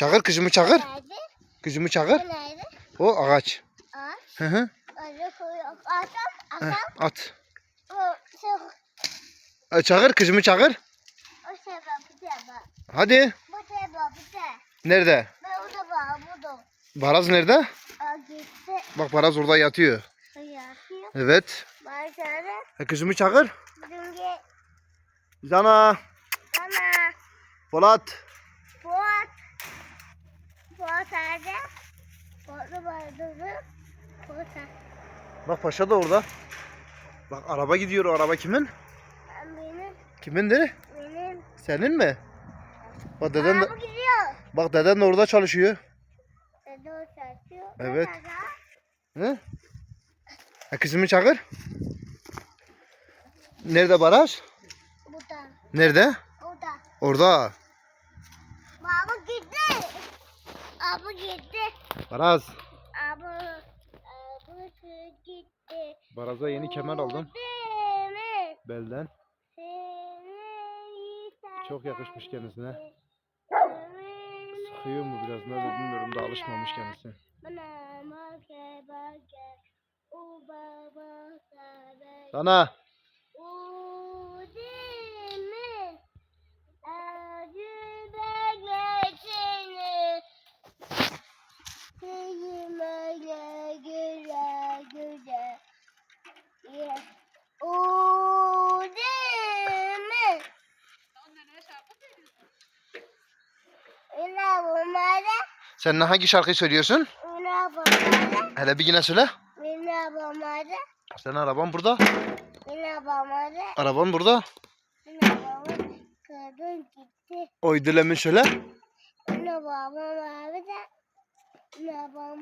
Çağır kızımı çağır. Nerede? Kızımı çağır. O nerede? O ağaç. Ağaç. Hı hı. Atam. At. O şey. E, Çağır kızımı çağır. Hadi. Nerede? Baraz nerede? Bak Baraz orada yatıyor. Evet. E, kızımı çağır. Zana. Ana. Polat. Nerede? Fuat'ı vardı. Fuat. Bak paşa da orada. Bak araba gidiyor. O araba kimin? Benim. Kimindir? Benim. Senin mi? Bak deden de, Araba gidiyor. bak deden de orada çalışıyor. Dede o çarpıyor. Evet. Hı? E, kızımı çağır. Nerede Baraj? Bu da. Nerede? O da. Orada. Baba gitti. Abi gitti. Baraz. Abi. Abi gitti. Baraz'a yeni kemer aldım. Demek Belden. seni Çok yakışmış kendisine. severim. Sıkıyor mu biraz ne de bilmiyorum da alışmamış kendisi. Sana. Ina bunları, Sen hangi şarkıyı söylüyorsun? ina bunları, Hele bir yine söyle. ina bunları, Senin araban burada. ina bunları, Araban burada. ina bunları. Kadın gitti. Oy dilemin söyle. Ina babam abi de, ina babam.